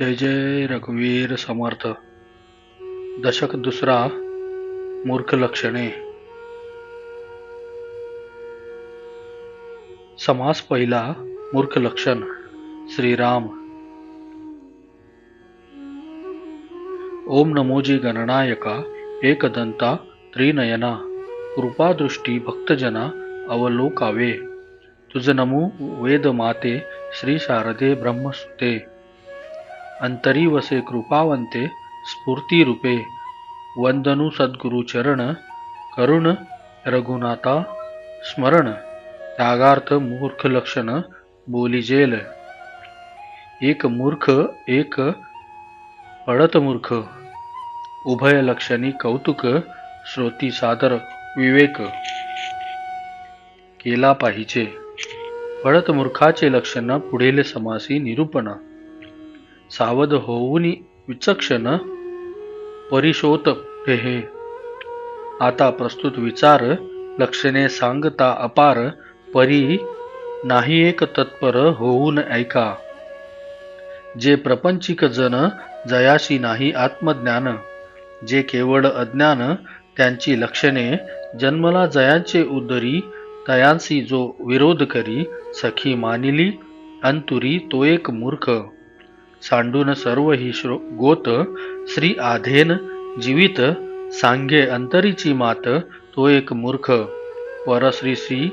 जय जय रघुवीर समर्थ। दशक दुसरा मूर्ख लक्षणे। समास पहिला मूर्ख लक्षण श्रीराम। ओम नमोजी गणनायका एकदंता त्रिनयना। कृपादृष्टी भक्तजना अवलोकावे। तुझ नमो वेद माते श्री शारदे ब्रह्मसुते। अंतरी वसे कृपावंते स्फूर्ती रूपे। वंदनु सद्गुरु चरण करुण रघुनाथा स्मरण। त्यागार्थ मूर्ख लक्षण बोलिजेल एक मूर्ख एक पडत मूर्ख। उभय लक्षणी कौतुक श्रोती सादर विवेक। केला पाहिजे। पडत मूर्खाचे लक्षण पुढील समासी निरूपण। सावध होऊन विचक्षण परिशोत हे आता प्रस्तुत विचार लक्षणे सांगता अपार परी नाही एक तत्पर होऊन ऐका. जे प्रपंचिक जन जयाशी नाही आत्मज्ञान जे केवळ अज्ञान त्यांची लक्षणे जन्मला जयांचे उदरी तयांसी जो विरोध करी सखी मानिली अंतुरी तो एक मूर्ख. सांडून सर्व ही श्रो गोत श्री आधेन जीवित सांगे अंतरीची मात तो एक मूर्ख. परश्री श्री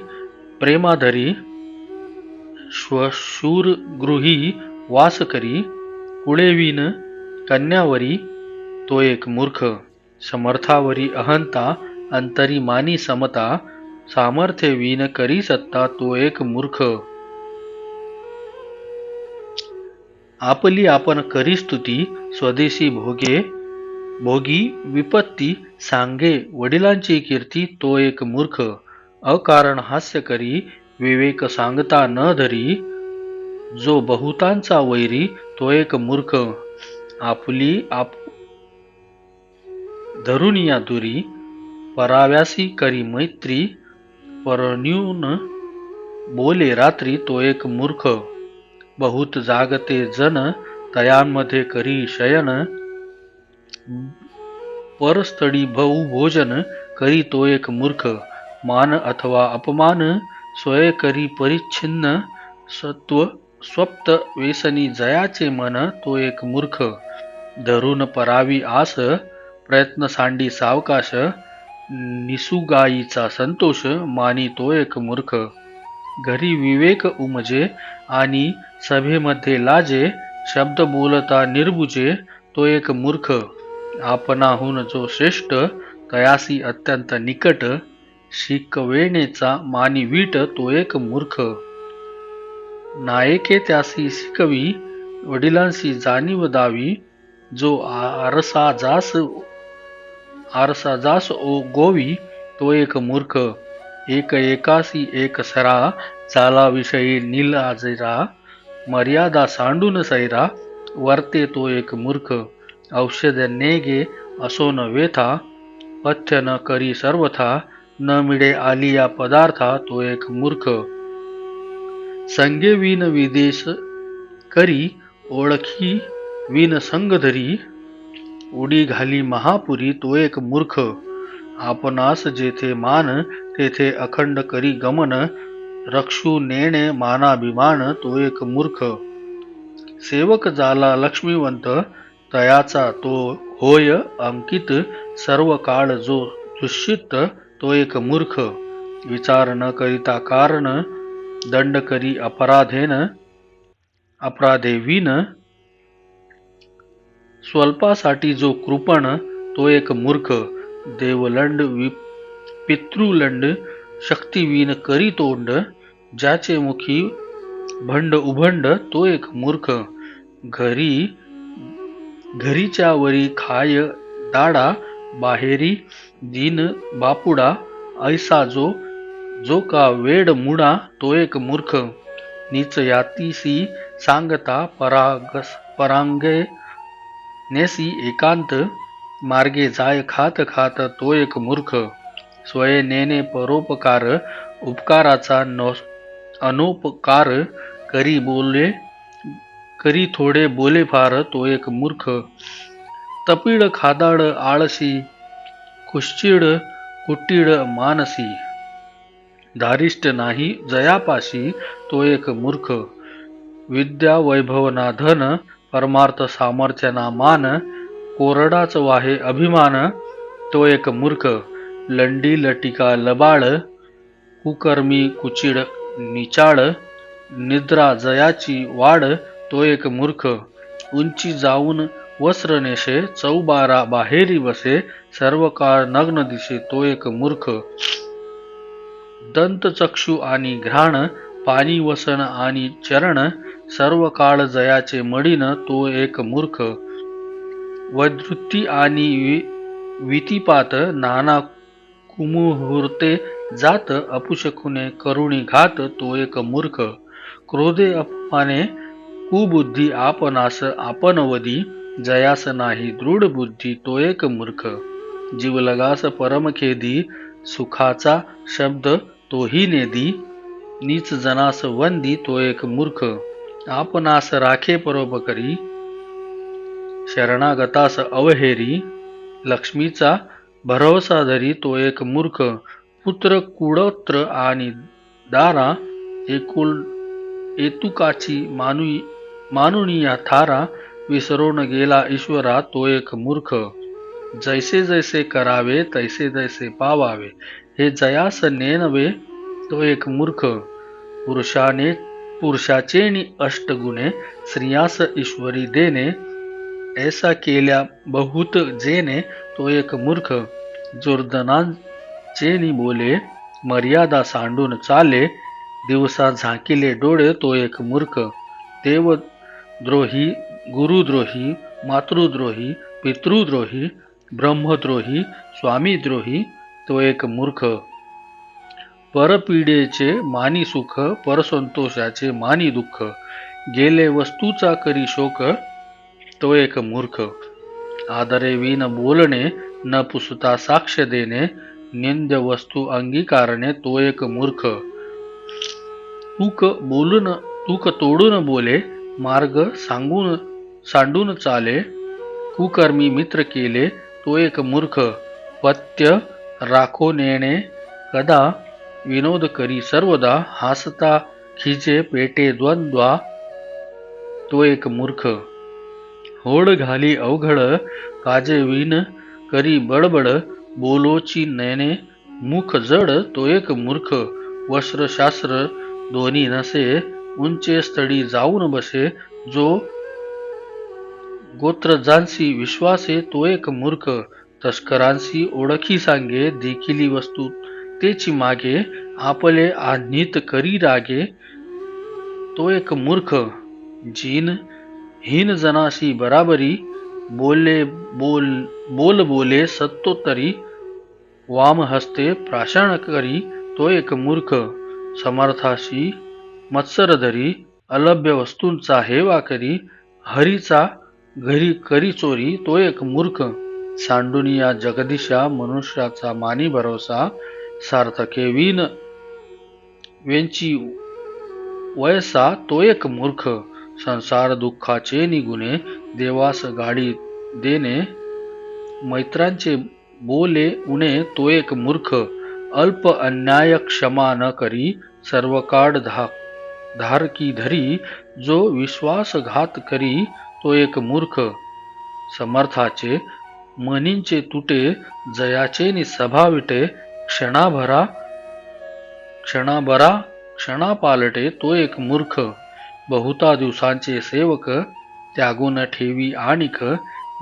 प्रेमाधरी श्वशूर गृही वास करी कुळेवीन कन्यावरी तो एक मूर्ख. समर्थावरी अहंता अंतरी मानी समता सामर्थ्य वीन करी सत्ता तो एक मूर्ख. आपली आपण करी स्तुती स्वदेशी भोगे भोगी विपत्ती सांगे वडिलांची कीर्ती तो एक मूर्ख. अकारण हास्य करी विवेक सांगता न धरी. जो बहुतांचा वैरी तो एक मूर्ख. आपली आप धरून या दुरी पराव्यासी करी मैत्री परन्यून बोले रात्री तो एक मूर्ख. बहुत जागते जन तयांमध्ये करी शयन। परस्थळी बहु भोजन करी तो एक मूर्ख। मान अथवा अपमान स्वय करी परिच्छिन्न। सत्व स्वप्त वेसनी जयाचे मन तो एक मूर्ख। धरून परावी आस प्रयत्न सांडी सावकाश। निसुगाईचा संतोष मानी तो एक मूर्ख। घरी विवेक उमजे आणि सभेमध्ये लाजे शब्द बोलता निर्बुजे तो एक मूर्ख. आपणाहून जो श्रेष्ठ तयासी अत्यंत निकट शिकवेणेचा मानी वीट तो एक मूर्ख. नायके त्यासी शिकवी वडिलांशी जाणीव दावी जो आरसा जास आरसा जास ओ गोवी तो एक मूर्ख. एक एकासी एक सरा चालाविषयी नील आजरा. मर्यादा सांडून सैरा वर्ते तो एक मूर्ख. औषध नेगे असो न वेथा पथ्य न करी सर्वथा न मिळे आलिया पदार्था तो एक मूर्ख. संगे विन विदेश करी ओळखी विन संगधरी उडी घाली महापुरी तो एक मूर्ख. आपणास जेथे मान तेथे अखंड करी गमन रक्षू नेणे मानाभिमान तो एक मूर्ख. सेवक झाला लक्ष्मीवंत तयाचा तो होय अंकित सर्व काळ जो दुष्यित तो एक मूर्ख. विचार न करिता कारण दंड करी अपराधेन अपराधेवीन स्वल्पासाठी जो कृपण तो एक मूर्ख. देवलंड वि पितृलंड शक्तिवीन करी तोंड ज्याचे मुखी भंड उभंड तो एक मूर्ख. घरी घरीच्या वरी खाय दाडा बाहेरी दिन बापुडा ऐसा जो जो का वेड मुडा तो एक मूर्ख. नीच यातीसी सांगता परागस परांगे नेसी एकांत मार्गे जाय खात खात तो एक मूर्ख. स्वय नेने परोपकार उपकाराचा न अनोपकार करी बोले करी थोडे बोले फार तो एक मूर्ख. तपीड खादाड आळसी कुश्चिड कुटीड मानसी. धारिष्ट नाही जयापाशी तो एक मूर्ख. विद्या वैभवना धन परमार्थ सामर्थ्यना मान कोरडाच वाहे अभिमान तो एक मूर्ख लंडी लटिका लबाळ कुकर्मी कुचिड निचाळ निद्रा जयाची वाढ तो एक मूर्ख उंची जाऊन वस्त्र नेशे चौबारा बाहेरी बसे सर्व काळ नग्न दिसे तो एक मूर्ख. दंत चक्षु आणि घ्राण पाणी वसन आणि चरण सर्व काळ जयाचे मडिन तो एक मूर्ख. वदृत्ती आणि वि- वितिपात नाना कुमुहूर्ते जात अपुशकुने करुणी घात तो एक मूर्ख. क्रोधे अपमाने कुबुद्धी आपणास आपणवदी जयास नाही दृढ बुद्धी तो एक मूर्ख. जीवलगास परमखेदी सुखाचा शब्द तोही नेदी नीच जनास वंदी तो एक मूर्ख. आपणास राखे परोपकरी शरणागतास अवहेरी लक्ष्मीचा भरवसा धरी तो एक मूर्ख पुत्र कुडत्र आणि दारा एकुल एतुकाची मानु मानुनिया थारा विसरून गेला ईश्वरा तो एक मूर्ख. जैसे जैसे करावे तैसे तैसे पावावे हे जयास नेनवे तो एक मूर्ख. पुरुषाने पुरुषाचे अष्टगुणे स्त्रियास ईश्वरी देणे ऐसा केल्या बहुत जेने तो एक मूर्ख जोर्दनाचे नि बोले मर्यादा सांडून चाले दिवसा झाकिले डोळे तो एक मूर्ख देवद्रोही गुरुद्रोही मातृद्रोही पितृद्रोही ब्रह्मद्रोही स्वामीद्रोही तो एक मूर्ख. परपीडेचे मानी सुख परसंतोषाचे मानी दुःख गेले वस्तूचा करी शोक तो एक मूर्ख। आदरे विन बोलणे न पुसता साक्ष देणे निंद्य वस्तू अंगीकारणे तो एक मूर्ख। तूक बोलून तूक तोडून बोले मार्ग सांगून सांडून चाले। कुकर्मी मित्र केले तो एक मूर्ख। पत्य राखो नेणे कदा विनोद करी सर्वदा हासता खिजे पेटे द्वंद्वा तो एक मूर्ख। होड घाली अवघड काजे विन करी बडबड बोलोची नयने मुख जड तो एक मूर्ख. वस्त्रशास्त्र दोन्ही नसे उंचे स्थळी जाऊन बसे जो गोत्रजांसी विश्वासे तो एक मूर्ख. तस्करांसी ओळखी सांगे देखिली वस्तू तेची मागे आपले आज्ञित करी रागे तो एक मूर्ख. जीन हीन जनाशी बराबरी बोले बोल बोल बोले सत्तोत्तरी वाम हस्ते प्राशण करी तो एक मूर्ख समर्थाशी मत्सरधरी अलभ्य वस्तूंचा हेवा करी हरीचा घरी करी चोरी तो एक मूर्ख सांडुनिया जगदिशा मनुष्याचा मानी भरोसा सार्थके विन वेंची वयसा तो एक मूर्ख संसार दुःखाचे निगुणे देवास गाडी देणे मैत्रांचे बोले उणे तो एक मूर्ख अल्प अन्याय क्षमा न करी सर्व काळ धा धारकी धरी जो विश्वासघात करी तो एक मूर्ख समर्थाचे मनींचे तुटे जयाचे नि सभाविटे क्षणाभरा क्षणाभरा क्षणा पालटे तो एक मूर्ख बहुता दिवसांचे सेवक त्यागून ठेवी आणिक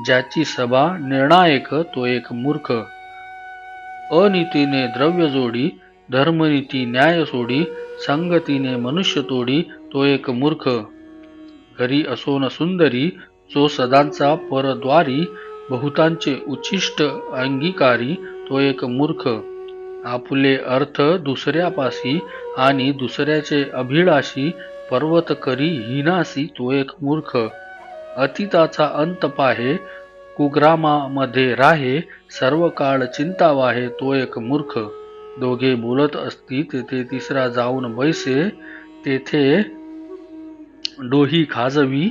ज्याची सभा निर्णायक तो एक मूर्ख. अनितीने द्रव्य जोडी धर्मनीती न्याय सोडी संगतीने मनुष्य तोडी तो एक मूर्ख. घरी असोन सुंदरी जो सदांचा परद्वारी बहुतांचे उच्चिष्ट अंगीकारी तो एक मूर्ख. आपुले अर्थ दुसऱ्यापाशी आणि दुसऱ्याचे अभिलाषी पर्वत करी हिनासी तो एक मूर्ख. अतीताचा अंत पाहे कुग्रामामध्ये राहे सर्व काळ चिंता वाहे तो एक मूर्ख. दोघे बोलत असती तेथे तिसरा जाऊन बैसे तेथे डोही खाजवी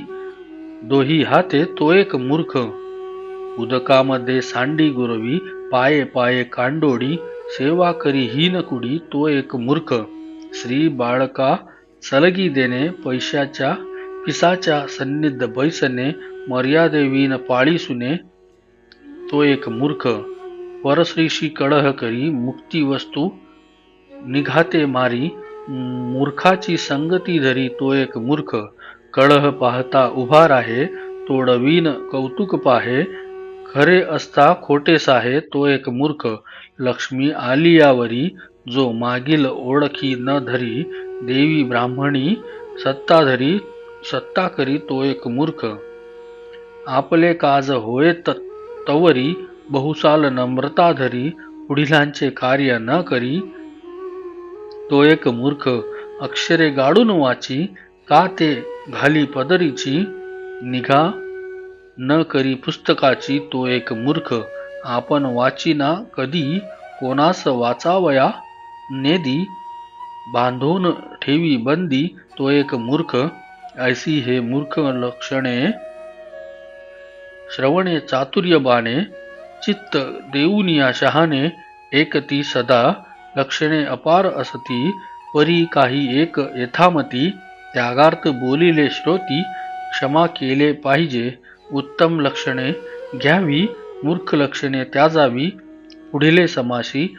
दोही हाते तो एक मूर्ख. उदकामध्ये सांडी गुरवी पाये पाये कांडोडी सेवा करी हीन कुडी तो एक मूर्ख. श्री बाळका सलगी देणे पैशाच्या पिसाच्या सन्निध बैसने मर्यादेवीन पाळी सुने तो एक मूर्ख परश्रीशी कळह करी मुक्ती वस्तू निघाते मारी मूर्खाची संगती धरी तो एक मूर्ख कळह पाहता उभा राहे तोडवीन कौतुक पाहे खरे असता खोटे साहे तो एक मूर्ख लक्ष्मी आलियावरी जो मागील ओळखी न धरी देवी ब्राह्मणी सत्ताधरी सत्ता करी तो एक मूर्ख. आपले काज होय तवरी बहुसाल नम्रता धरी पुढिलांचे कार्य न करी. तो एक मूर्ख अक्षरे गाडून वाची का ते घाली पदरीची? निघा. न करी पुस्तकाची तो एक मूर्ख आपण वाचिना कधी? कोणास वाचावया? नेदी. बांधून ठेवी बंदी तो एक मूर्ख. ऐसी हे मूर्ख लक्षणे. श्रवणे चातुर्य बाणे चित्त देऊनिया शहाणे एकती सदा. लक्षणे अपार असती परी काही एक यथामती. त्यागार्थ बोलिले श्रोती क्षमा केले पाहिजे. उत्तम लक्षणे घ्यावी. मूर्ख लक्षणे त्याजावी. पुढिले समाशी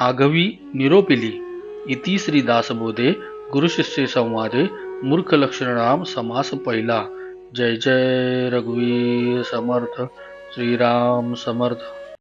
आघवी निरोपिली. इति श्री दासबोधे गुरुशिष्य संवादे मूर्ख लक्षणाम समास पहिला। जय जय रघुवीर समर्थ। श्रीराम समर्थ।